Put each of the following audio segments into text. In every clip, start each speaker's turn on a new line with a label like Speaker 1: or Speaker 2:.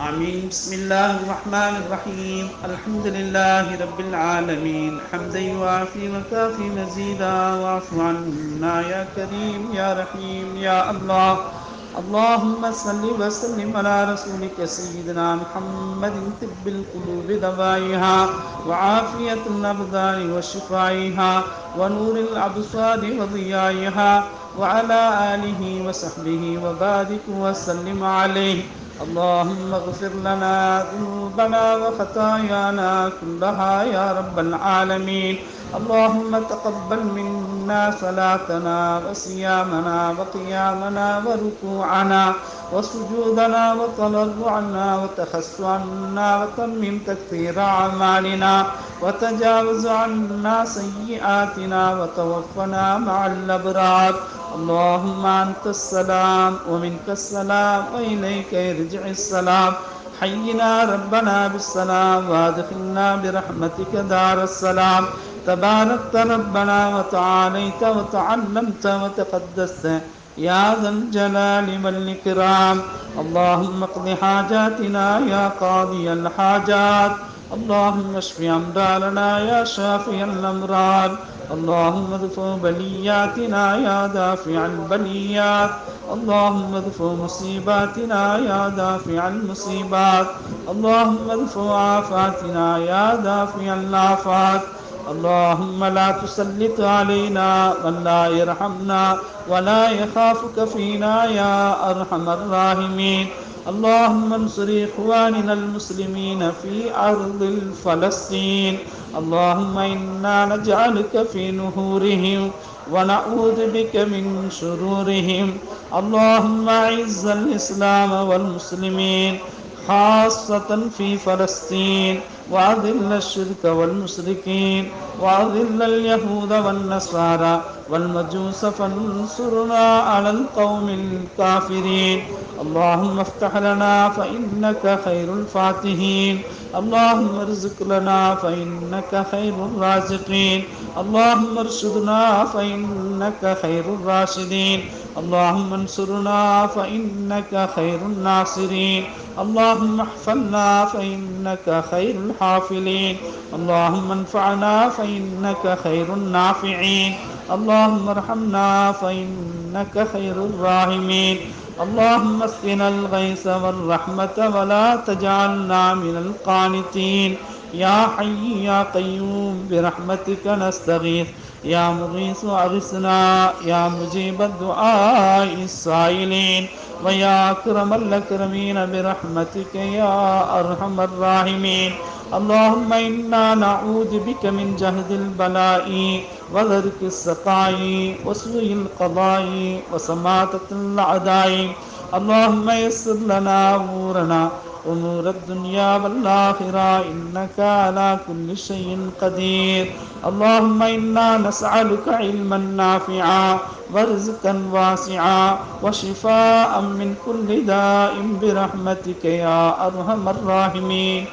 Speaker 1: آمين. بسم الله الرحمن الرحيم. الحمد لله رب العالمين. حمدا يوافي وكافي مزيدا. واعف عنا يا كريم يا رحيم يا الله. اللهم صل وسلم على رسولك سيدنا محمد طب القلوب دوائها وعافية الأبدان وشفائها ونور الأبصار وضيائها وعلى آله وصحبه وبارك وسلم عليه. اللهم اغفر لنا ذنوبنا وخطايانا كلها يا رب العالمين. اللهم تقبل منا صلاتنا وصيامنا وقيامنا وركوعنا وسجودنا وتضرعنا وتخشعنا وتمم تكثير أعمالنا وتجاوز عنا سيئاتنا وتوفنا مع الأبرار. اللهم أنت السلام ومنك السلام وإليك يرجع السلام. حينا ربنا بالسلام وأدخلنا برحمتك دار السلام. تباركت ربنا وتعاليت وتعلمت وتقدست يا ذا الجلال والإكرام. اللهم اقض حاجاتنا يا قاضي الحاجات. اللهم اشف أمراضنا يا شافي الأمراض اللهم ادفع بلياتنا يا دافع البليات. اللهم ادفع مصيباتنا يا دافع المصيبات. اللهم ادفع آفاتنا يا دافع الآفات اللهم لا تسلط علينا من لا يرحمنا ولا يخافك فينا يا أرحم الراحمين. اللهم انصر إخواننا المسلمين في أرض فلسطين اللهم إنا نجعلك في نهورهم ونعوذ بك من شرورهم. اللهم أعز الإسلام والمسلمين. خاصة في فلسطين وأذل الشرك والمشركين وأذل اليهود والنصارى والمجوس فانصرنا على القوم الكافرين. اللهم افتح لنا فإنك خير الفاتحين. اللهم ارزق لنا فإنك خير الرازقين. اللهم ارشدنا فإنك خير الراشدين. اللهم انصرنا فإنك خير الناصرين. اللهم احفظنا فإنك خير الحافلين. اللهم انفعنا فإنك خير النافعين. اللهم ارحمنا فإنك خير الراحمين. اللهم اسقنا الغيث والرحمة ولا تجعلنا من القانتين. یا حی یا قیوم برحمتک نستغیث یا مغیث اغثنا یا مجیب الدعاء السائلین و یا اکرم الاکرمین برحمتک یا ارحم الراحمین اللهم انا نعوذ بك من جهد البلاء وذرك السقاء وسوء القضاء وسماتة العداء اللهم يسر لنا امورنا امور الدنيا والآخرة إنك على كل شيء قدير. اللهم إنا نسألك علما نافعا ورزقا واسعا وشفاء من كل داء برحمتك يا أرحم الراحمين.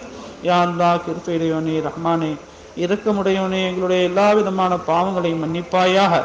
Speaker 1: یا اللہ کرفے رحمانے இரக்கமுடையவனே எங்களுடைய எல்லா விதமான பாவங்களையும் மன்னிப்பாயாக.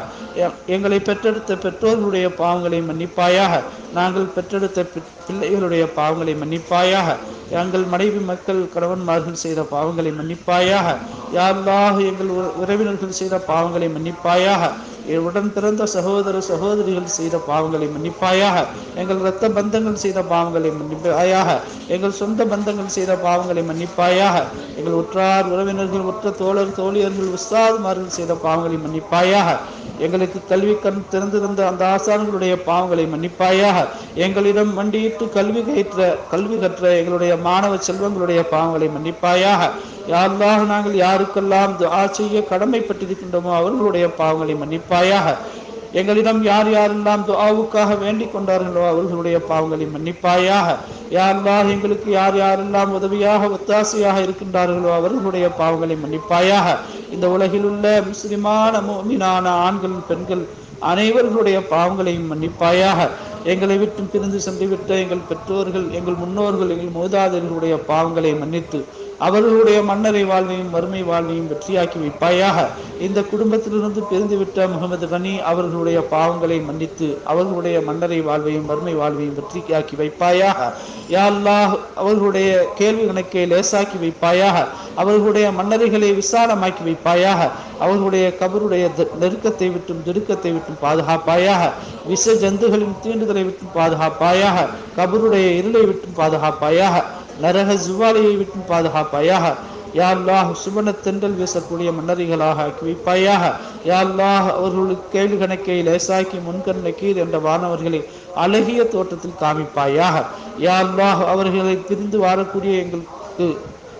Speaker 1: எங்களை பெற்றெடுத்த பெற்றோர்களுடைய பாவங்களை மன்னிப்பாயாக. நாங்கள் பெற்றெடுத்த பிள்ளைகளுடைய பாவங்களை மன்னிப்பாயாக. எங்கள் மனைவி மக்கள் கணவன்மார்கள் செய்த பாவங்களை மன்னிப்பாயாக. யாரெல்லாம் எங்கள் உறவினர்கள் செய்த பாவங்களை மன்னிப்பாயாக. உடன் பிறந்த சகோதர சகோதரிகள் செய்த பாவங்களை மன்னிப்பாயாக. எங்கள் இரத்த பந்தங்கள் செய்த பாவங்களை மன்னிப்பாயாக. எங்கள் சொந்த பந்தங்கள் செய்த பாவங்களை மன்னிப்பாயாக. எங்கள் உற்றார் உறவினர்கள் உற்ற தோழர் தோழியர்கள் உஸ்தாதுமார்கள் செய்த பாவங்களை மன்னிப்பாயாக. எங்களுக்கு கல்வி கண் திறந்திருந்த அந்த ஆசான்களுடைய பாவங்களை மன்னிப்பாயாக. எங்களிடம் மண்டியிட்டு கல்வி கற்ற கல்வி கற்ற எங்களுடைய மாணவ செல்வங்களுடைய பாவங்களை மன்னிப்பாயாக. யாரெல்லாம் நாங்கள் யாருக்கெல்லாம் துவா செய்ய கடமைப்பட்டிருக்கின்றோமோ அவர்களுடைய பாவங்களை மன்னிப்பாயாக. எங்களிடம் யார் யாரெல்லாம் துஆவுக்காக வேண்டிக் கொண்டார்களோ அவர்களுடைய பாவங்களை மன்னிப்பாயாக. யாரெல்லாம் எங்களுக்கு யார் யாரெல்லாம் உதவியாக ஒத்தாசையாக இருக்கின்றார்களோ அவர்களுடைய பாவங்களை மன்னிப்பாயாக. இந்த உலகில் உள்ள முஸ்லிமான மோமினான ஆண்கள் பெண்கள் அனைவர்களுடைய பாவங்களையும் மன்னிப்பாயாக. எங்களை விட்டு பிரிந்து சென்று விட்ட எங்கள் பெற்றோர்கள் எங்கள் முன்னோர்கள் எங்கள் மூதாதையர்களுடைய பாவங்களை மன்னித்து அவர்களுடைய மன்னரை வாழ்வையும் வறுமை வாழ்வையும் வெற்றியாக்கி வைப்பாயாக. இந்த குடும்பத்திலிருந்து பிரிந்துவிட்ட முகமது கனி அவர்களுடைய பாவங்களை மன்னித்து அவர்களுடைய மன்னரை வாழ்வையும் வறுமை வாழ்வையும் வெற்றியாக்கி வைப்பாயாக. யா அல்லாஹ் அவர்களுடைய கேள்வி கணக்கை லேசாக்கி வைப்பாயாக. அவர்களுடைய மன்னரைகளை விசாலமாக்கி வைப்பாயாக. அவர்களுடைய கபருடைய த- நெருக்கத்தை விட்டும் திடுக்கத்தை விட்டும் பாதுகாப்பாயாக. விஷ ஜந்துகளின் தீண்டுதலை விட்டும் பாதுகாப்பாயாக. கபருடைய இருளை விட்டும் பாதுகாப்பாயாக. நரக ஜுவாலையை விட்டு பாதுகாப்பாயாக. யா அல்லாஹ் சுபன தென்றல் வீசக்கூடிய மன்னரிகளாக ஆக்கி வைப்பாயாக யா அவர்களுக்கு கேள்வி கணக்கை லேசாக்கி முன்கண் நக்கீர் என்ற வானவர்களை அழகிய தோற்றத்தில் காமிப்பாயாக. யா அவர்களை பிரிந்து வாழக்கூடிய எங்களுக்கு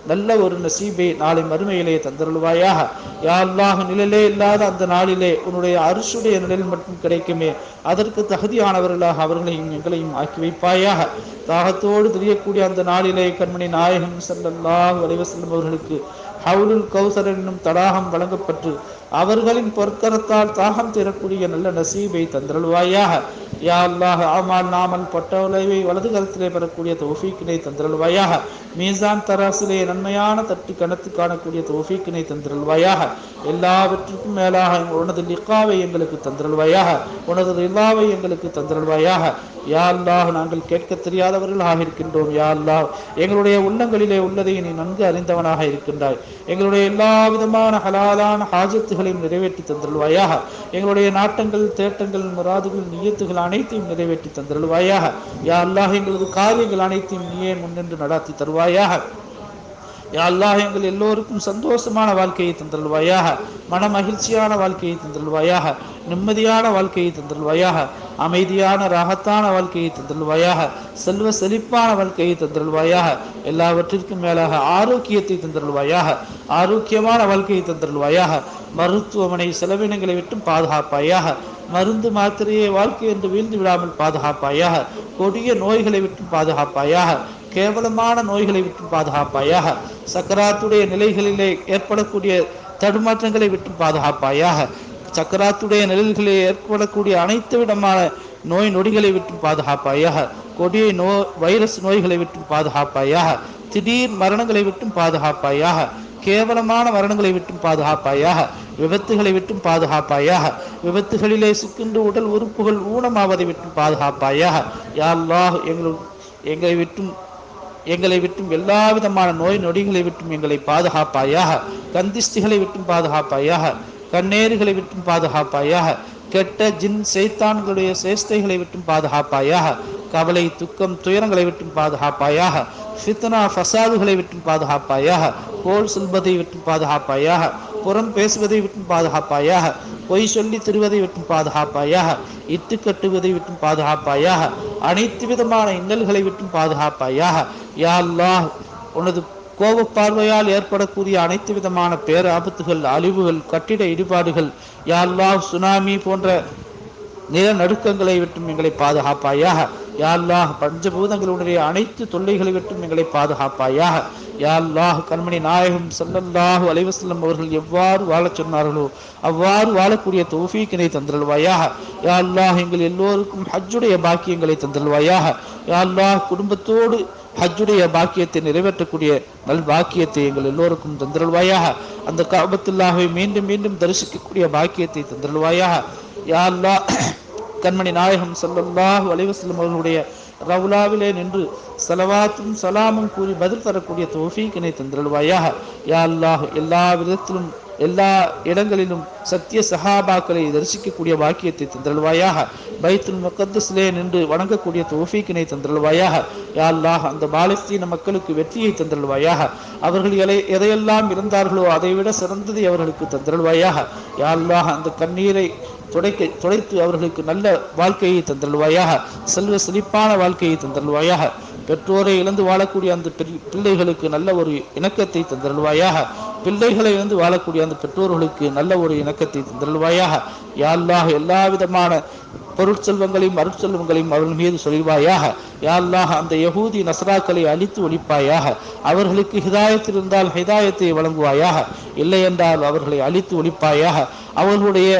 Speaker 1: நல்ல ஒரு நசீபை நாளை மறுமையிலே தந்தருள்வாயாக. யாழ்வாக நிழலே இல்லாத அந்த நாளிலே உன்னுடைய அரிசுடைய நிழல் மட்டும் கிடைக்குமே. அதற்கு தகுதியானவர்களாக அவர்களையும் எங்களையும் ஆக்கி வைப்பாயாக. தாகத்தோடு தெரியக்கூடிய அந்த நாளிலே கண்மணி நாயகம் ஸல்லல்லாஹு அலைஹி அவர்களுக்கு ஹவுலுல் கௌசர் என்னும் தடாகம் வழங்கப்பட்டு அவர்களின் பொற்கரத்தால் தாகம் தீரக்கூடிய நல்ல நசீபை தந்திரல்வாயாக யா அல்லாஹ் ஆமால் நாமல் பட்டவளைவை வலது கரத்திலே பெறக்கூடிய தௌஃபீக்கினை தந்திரல்வாயாக மீசான் தராசிலே நன்மையான தட்டு கணத்து காணக்கூடிய தௌஃபீக்கினை தந்திரல்வாயாக எல்லாவற்றுக்கும் மேலாக உனது லிக்காவை எங்களுக்கு தந்தருள்வாயாக. உனது ரிலாவை எங்களுக்கு தந்திரல்வாயாக யா அல்லாஹ் நாங்கள் கேட்க தெரியாதவர்களாக இருக்கின்றோம். யா அல்லாஹ் எங்களுடைய உள்ளங்களிலே உள்ளதை நீ நன்கு அறிந்தவனாக இருக்கின்றாய். எங்களுடைய எல்லா விதமான ஹலாலான ஹாஜத்துகளையும் நிறைவேற்றி தந்திருவாயாக எங்களுடைய நாட்டங்கள் தேட்டங்கள் முராதுகள் நியத்துகள் அனைத்தையும் நிறைவேற்றி தந்திருவாயாக யா அல்லாஹ் எங்களது காரியங்கள் அனைத்தையும் நீயே முன்னின்று நடாத்தி தருவாயாக. யா அல்லாஹ் எங்கள் எல்லோருக்கும் சந்தோஷமான வாழ்க்கையை தந்தருள்வாயாக. மன மகிழ்ச்சியான வாழ்க்கையை தந்தருள்வாயாக. நிம்மதியான வாழ்க்கையை தந்தருள்வாயாக. அமைதியான ராகத்தான வாழ்க்கையை தந்தருள்வாயாக. செல்வ செழிப்பான வாழ்க்கையை தந்தருள்வாயாக. எல்லாவற்றிற்கும் மேலாக ஆரோக்கியத்தை தந்தருள்வாயாக. ஆரோக்கியமான வாழ்க்கையை தந்தருள்வாயாக. மருத்துவமனை செலவினங்களை விட்டும் பாதுகாப்பாயாக. மருந்து மாத்திரையை வாழ்க்கை என்று வீழ்ந்து விடாமல் பாதுகாப்பாயாக. கொடிய நோய்களை விட்டும் பாதுகாப்பாயாக. கேவலமான நோய்களை விட்டு பாதுகாப்பாயாக சக்கராத்துடைய நிலைகளிலே ஏற்படக்கூடிய தடுமாற்றங்களை விட்டு பாதுகாப்பாயாக சக்கராத்துடைய நிலைகளிலே ஏற்படக்கூடிய அனைத்து விதமான நோய் நொடிகளை விட்டு பாதுகாப்பாயாக கொடிய நோ வைரஸ் நோய்களை விட்டு பாதுகாப்பாயாக திடீர் மரணங்களை விட்டும் பாதுகாப்பாயாக கேவலமான மரணங்களை விட்டும் பாதுகாப்பாயாக விபத்துகளை விட்டும் பாதுகாப்பாயாக விபத்துகளிலே சிக்கின்ற உடல் உறுப்புகள் ஊனமாவதை விட்டும் பாதுகாப்பாயாக யா அல்லாஹ் எங்கள் எங்களை விட்டும் எங்களை விட்டும் எல்லா விதமான நோய் நொடிகளை விட்டும் எங்களை பாதுகாப்பாயாக. கந்திஸ்திகளை விட்டும் பாதுகாப்பாயாக. கண்ணேறுகளை விட்டும் பாதுகாப்பாயாக. கெட்ட ஜின் செய்தான்களுடைய சேஷ்டைகளை விட்டும் பாதுகாப்பாயாக. கவலை துக்கம் துயரங்களை விட்டும் பாதுகாப்பாயாக. ஃபித்னா ஃபசாதுகளை விட்டும் பாதுகாப்பாயாக. கோல் சொல்வதை விட்டும் பாதுகாப்பாயாக. புறம் பேசுவதை விட்டும் பாதுகாப்பாயாக. பொய் சொல்லி திருவதை விட்டும் பாதுகாப்பாயாக இத்து கட்டுவதை விட்டும் பாதுகாப்பாயாக அனைத்து விதமான இன்னல்களை விட்டும் பாதுகாப்பாயாக. யா அல்லாஹ் உனது கோப பார்வையால் ஏற்படக்கூடிய அனைத்து விதமான பேராபத்துகள் அழிவுகள் கட்டிட இடிபாடுகள் யாழ்லா சுனாமி போன்ற நிலநடுக்கங்களை விட்டும் எங்களை பாதுகாப்பாயாக. யா பஞ்சபூதங்களுடைய அனைத்து தொல்லைகளை விட்டும் எங்களை பாதுகாப்பாயாக. யா கண்மணி நாயகம் சல்லல்லாஹு அலைவசல்லம் அவர்கள் எவ்வாறு வாழச் சொன்னார்களோ அவ்வாறு வாழக்கூடிய தோஃபீக்கினை தந்தருள்வாயாக. யா எங்கள் எல்லோருக்கும் ஹஜ்ஜுடைய பாக்கியங்களை தந்தருள்வாயாக. யா குடும்பத்தோடு ஹஜ்ஜுடைய பாக்கியத்தை நிறைவேற்றக்கூடிய நல் பாக்கியத்தை எங்கள் எல்லோருக்கும் தந்தருள்வாயாக. அந்த காபத்துல்லாஹை மீண்டும் மீண்டும் தரிசிக்கக்கூடிய பாக்கியத்தை தந்தருள்வாயாக. யா கண்மணி நாயகம் செல்லல்லாஹ் வலிவசல்லம் அவர்களுடைய ரவுலாவிலே நின்று சலவாத்தும் சலாமும் கூறி பதில் தரக்கூடிய தோஃபீக்கினை தந்தருள்வாயாக. யா அல்லாஹ் எல்லா விதத்திலும் எல்லா இடங்களிலும் சத்திய சஹாபாக்களை தரிசிக்கக்கூடிய வாக்கியத்தை தந்தருள்வாயாக. பைத்துல் முகத்தஸிலே நின்று வணங்கக்கூடிய தோஃபீக்கினை தந்தருள்வாயாக. யா அந்த பாலஸ்தீன மக்களுக்கு வெற்றியை தந்தருள்வாயாக. அவர்கள் எதை எதையெல்லாம் இருந்தார்களோ அதைவிட சிறந்ததை அவர்களுக்கு தந்தருள்வாயாக. யா அந்த கண்ணீரை துடைக்க துடைத்து அவர்களுக்கு நல்ல வாழ்க்கையை தந்தல்வாயாக செல்வ செழிப்பான வாழ்க்கையை தந்தல்வாயாக பெற்றோரை இழந்து வாழக்கூடிய அந்த பிள்ளைகளுக்கு நல்ல ஒரு இணக்கத்தை தந்தல்வாயாக பிள்ளைகளை இழந்து வாழக்கூடிய அந்த பெற்றோர்களுக்கு நல்ல ஒரு இணக்கத்தை தந்தல்வாயாக யாழ்லாக எல்லா விதமான பொருட்செல்வங்களையும் அருட்செல்வங்களையும் அவர்கள் மீது சொல்வாயாக யாழ்லாக அந்த யகூதி நஸ்ராக்களை அழித்து ஒழிப்பாயாக அவர்களுக்கு ஹிதாயத் இருந்தால் ஹிதாயத்தை வழங்குவாயாக இல்லை என்றால் அவர்களை அழித்து ஒழிப்பாயாக அவர்களுடைய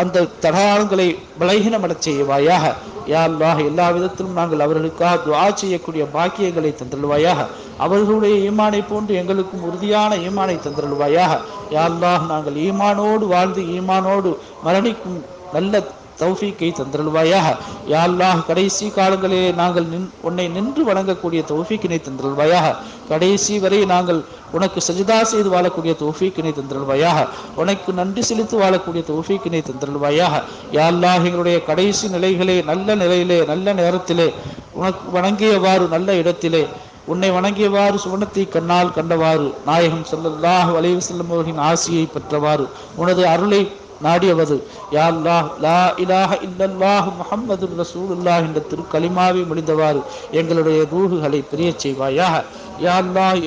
Speaker 1: அந்த தடாகங்களை பலகீனமடச் செய்வாயாக. யாழ்வாக எல்லா விதத்திலும் நாங்கள் அவர்களுக்காக துவா செய்யக்கூடிய பாக்கியங்களை தந்தருள்வாயாக. அவர்களுடைய ஈமானை போன்று எங்களுக்கும் உறுதியான ஈமானை தந்தருள்வாயாக. யாழ்வாக நாங்கள் ஈமானோடு வாழ்ந்து ஈமானோடு மரணிக்கும் நல்ல தௌஃபீக்கை தந்திரல்வாயாக யா அல்லாஹ் கடைசி காலங்களிலே நாங்கள் நின் உன்னை நின்று வணங்கக்கூடிய தௌஃபீக்கினை தந்திரல்வாயாக கடைசி வரை நாங்கள் உனக்கு சஜிதா செய்து வாழக்கூடிய தௌஃபீக்கினை தந்திரல்வாயாக உனக்கு நன்றி செலுத்தி வாழக்கூடிய தௌஃபீக்கினை தந்திரல்வாயாக யா அல்லாஹ் எங்களுடைய கடைசி நிலைகளே நல்ல நிலையிலே நல்ல நேரத்திலே உனக்கு வணங்கியவாறு நல்ல இடத்திலே உன்னை வணங்கியவாறு சுவனத்தை கண்ணால் கண்டவாறு நாயகம் செல்லல்லாஹ் அலைஹி செல்லும் அவர்களின் ஆசையை பெற்றவாறு உனது அருளை நாடியவது. யா அல்லாஹ் லா இலாஹ இல்லல்லாஹ் முஹம்மது ரசூலுல்லாஹ் என்ற திருக்கலிமாவை முடிந்தவாறு எங்களுடைய ரூகுகளை பிரிய செய்வாயாக. யா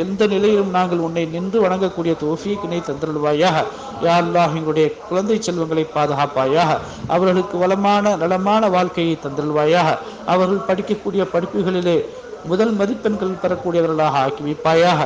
Speaker 1: எந்த நிலையிலும் நாங்கள் உன்னை நின்று வணங்கக்கூடிய தோஃபீக்கினை தந்திருவாயாக யாழ்லா எங்களுடைய குழந்தை செல்வங்களை பாதுகாப்பாயாக. அவர்களுக்கு வளமான நலமான வாழ்க்கையை தந்திருவாயாக அவர்கள் படிக்கக்கூடிய படிப்புகளிலே முதல் மதிப்பெண்கள் பெறக்கூடியவர்களாக ஆக்கி வைப்பாயாக.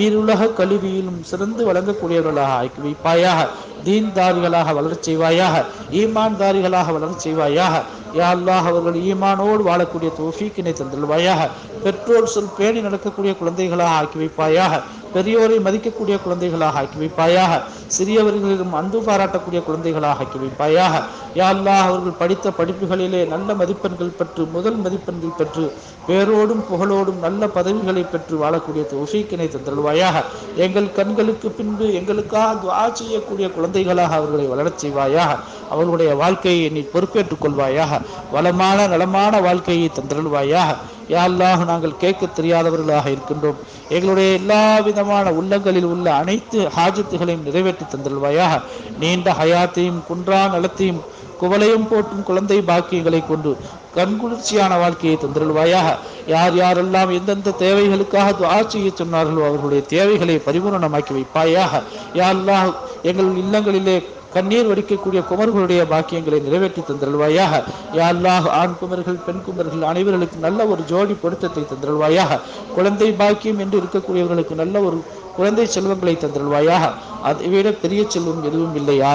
Speaker 1: ஈருலக கல்வியிலும் சிறந்து வழங்கக்கூடியவர்களாக ஆக்கி வைப்பாயாக. தீன்தாரிகளாக வளரச் செய்வாயாக ஈமான்தாரிகளாக வளரச் செய்வாயாக. யா அல்லாஹ் அவர்கள் ஈமானோடு வாழக்கூடிய தோஃபீக்கினை தந்துள்வாயாக பெற்றோர் சொல் பேணி நடக்கக்கூடிய குழந்தைகளாக ஆக்கி வைப்பாயாக. பெரியோரை மதிக்கக்கூடிய குழந்தைகளாக ஆக்கி வைப்பாயாக. சிறியவர்களிடம் அன்பு பாராட்டக்கூடிய குழந்தைகளாக ஆக்கி வைப்பாயாக. யா அல்லாஹ் அவர்கள் படித்த படிப்புகளிலே நல்ல மதிப்பெண்கள் பெற்று முதல் மதிப்பெண்கள் பெற்று பேரோடும் புகழோடும் நல்ல பதவிகளை பெற்று வாழக்கூடிய தௌஃபீக்கினை தந்தருள்வாயாக. எங்கள் கண்களுக்கு பின்பு எங்களுக்காக துவா செய்யக்கூடிய குழந்தைகளாக அவர்களை வளரச் செய்வாயாக. அவர்களுடைய வாழ்க்கையை நீ பொறுப்பேற்றுக் கொள்வாயாக. வளமான நலமான வாழ்க்கையை தந்தருள்வாயாக. யாழ்லாக நாங்கள் கேட்க தெரியாதவர்களாக இருக்கின்றோம். எங்களுடைய எல்லா விதமான உள்ளங்களில் உள்ள அனைத்து ஹாஜத்துகளையும் நிறைவேற்றி தந்தருள்வாயாக. நீண்ட ஹயாத்தையும் குன்றா நலத்தையும் குவலையும் போட்டும் குழந்தை பாக்கியங்களை கொண்டு கண்குளிர்ச்சியான வாழ்க்கையை தந்திருவாயாக யார் யாரெல்லாம் எந்தெந்த தேவைகளுக்காக துவா செய்ய சொன்னார்களோ அவர்களுடைய தேவைகளை பரிபூரணமாக்கி வைப்பாயாக. யாரெல்லாம் எங்கள் இல்லங்களிலே கண்ணீர் வடிக்கக்கூடிய குமர்களுடைய பாக்கியங்களை நிறைவேற்றி தந்திருவாயாக யா ஆண் குமர்கள் பெண் குமர்கள் அனைவர்களுக்கு நல்ல ஒரு ஜோடி பொருத்தத்தை தந்திருவாயாக குழந்தை பாக்கியம் என்று இருக்கக்கூடியவர்களுக்கு நல்ல ஒரு குழந்தை செல்வங்களை தந்திருவாயாக அதை விட பெரிய செல்வம் எதுவும் இல்லை. யா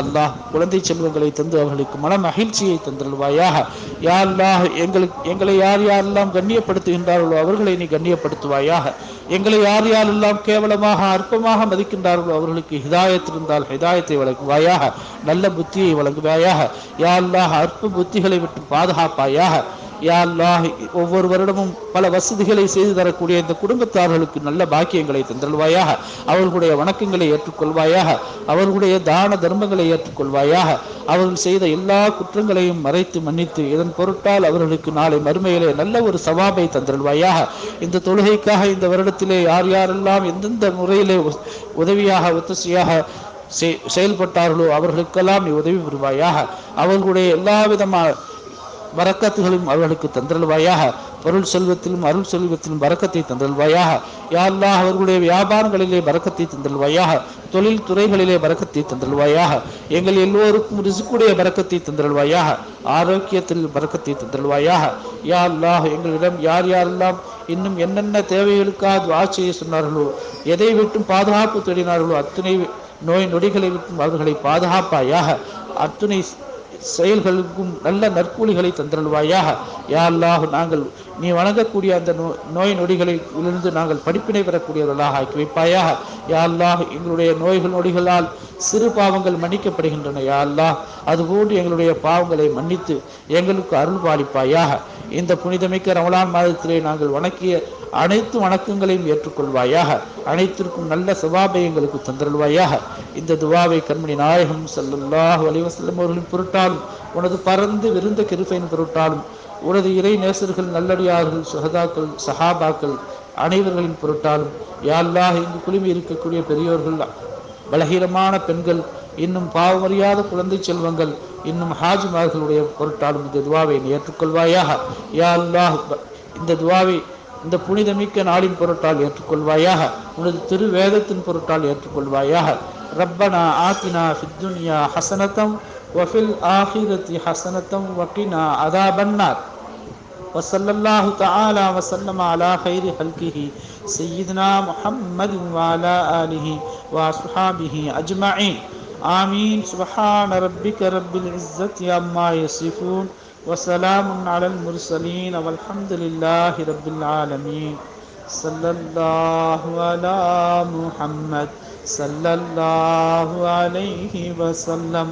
Speaker 1: குழந்தை செல்வங்களை தந்து அவர்களுக்கு மன மகிழ்ச்சியை தந்திருவாயாக யா எங்களுக்கு எங்களை யார் யாரெல்லாம் கண்ணியப்படுத்துகின்றார்களோ அவர்களை நீ கண்ணியப்படுத்துவாயாக. எங்களை யார் யாரெல்லாம் கேவலமாக அற்பமாக மதிக்கின்றார்களோ அவர்களுக்கு ஹிதாயத் இருந்தால் ஹிதாயத்தை வழங்குவாயாக. நல்ல புத்தியை வழங்குவாயாக. யா அற்ப புத்திகளை விட்டு பாதுகாப்பாயாக. யா ஒவ்வொரு வருடமும் பல வசதிகளை செய்து தரக்கூடிய இந்த குடும்பத்தார்களுக்கு நல்ல பாக்கியங்களை தந்தல்வாயாக அவர்களுடைய வணக்கங்களை ஏற்றுக்கொள்வாயாக. அவர்களுடைய தான தர்மங்களை ஏற்றுக்கொள்வாயாக. அவர்கள் செய்த எல்லா குற்றங்களையும் மறைத்து மன்னித்து இதன் பொருட்டால் அவர்களுக்கு நாளை மறுமையிலே நல்ல ஒரு சவாபை தந்தல்வாயாக இந்த தொழுகைக்காக இந்த வருடத்திலே யார் யாரெல்லாம் எந்தெந்த முறையிலே உதவியாக ஒத்தசையாக செய்- செயல்பட்டார்களோ அவர்களுக்கெல்லாம் நீ உதவி புரிவாயாக. அவர்களுடைய எல்லா விதமான வரக்கத்துகளும் அவர்களுக்கு தந்தல்வாயாக பொருள் செல்வத்திலும் அருள் செல்வத்திலும் வரக்கத்தை தந்தல்வாயாக யா அவர்களுடைய வியாபாரங்களிலே வரக்கத்தை தந்தல்வாயாக தொழில் துறைகளிலே வரக்கத்தை தந்தல்வாயாக எங்கள் எல்லோருக்கும் ரிசுக்குடைய வரக்கத்தை தந்தல்வாயாக ஆரோக்கியத்தில் வரக்கத்தை தந்தல்வாயாக யா எங்களிடம் யார் யாரெல்லாம் இன்னும் என்னென்ன தேவைகளுக்காக துவா செய்ய சொன்னார்களோ எதை விட்டும் பாதுகாப்பு தேடினார்களோ அத்தனை நோய் நொடிகளை விட்டும் அவர்களை பாதுகாப்பாயாக. அத்துணை செயல்களுக்கும் நல்ல நற்கூலிகளை தந்தருள்வாயாக. யா அல்லாஹ் நாங்கள் நீ வணங்கக்கூடிய அந்த நோ- நோய் நொடிகளில் இருந்து நாங்கள் படிப்பினை பெறக்கூடியவர்களாக ஆக்கி வைப்பாயாக யா எங்களுடைய நோய்கள் நொடிகளால் சிறு பாவங்கள் மன்னிக்கப்படுகின்றன. யா அதுபோன்று எங்களுடைய பாவங்களை மன்னித்து எங்களுக்கு அருள் பாலிப்பாயாக. இந்த புனிதமிக்க ரமலான் மாதத்திலே நாங்கள் வணக்கிய அனைத்து வணக்கங்களையும் ஏற்றுக்கொள்வாயாக. அனைத்திற்கும் நல்ல சவாபை எங்களுக்கு தந்தருள்வாயாக. இந்த துவாவை கண்மணி நாயகம் ஸல்லல்லாஹு வலிவசல்லம் அவர்களின் பொருட்டாலும் உனது பறந்து விருந்த கிருப்பையின் பொருட்டாலும் உனது இறை நேசர்கள் நல்லடியார்கள் சுஹதாக்கள் சஹாபாக்கள் அனைவர்களின் பொருட்டாலும் யாழ்லாக இங்கு குழுமி இருக்கக்கூடிய பெரியோர்கள் பலகீனமான பெண்கள் இன்னும் பாவமறியாத குழந்தை செல்வங்கள் இன்னும் ஹாஜிமார்களுடைய பொருட்டாலும் இந்த துவாவை நீ ஏற்றுக்கொள்வாயாக. யா இந்த துவாவை இந்த புனிதமிக்க நாளின் பொருட்டால் ஏற்றுக்கொள்வாயாக. உனது திரு வேதத்தின் பொருட்டால் ஏற்றுக்கொள்வாயாக. ரப்பனா ஆத்தினா ஃபித்துனியா ஹசனத்தம் وفي الآخرة حسنة وقنا عذاب النار. وصلى الله تعالى وسلم على خير خلقه سيدنا محمد وعلى آله وصحابه أجمعين. آمين. سبحان ربك رب العزة عما يصفون وسلام على المرسلين والحمد لله رب العالمين. صلى الله على محمد صلى الله عليه وسلم.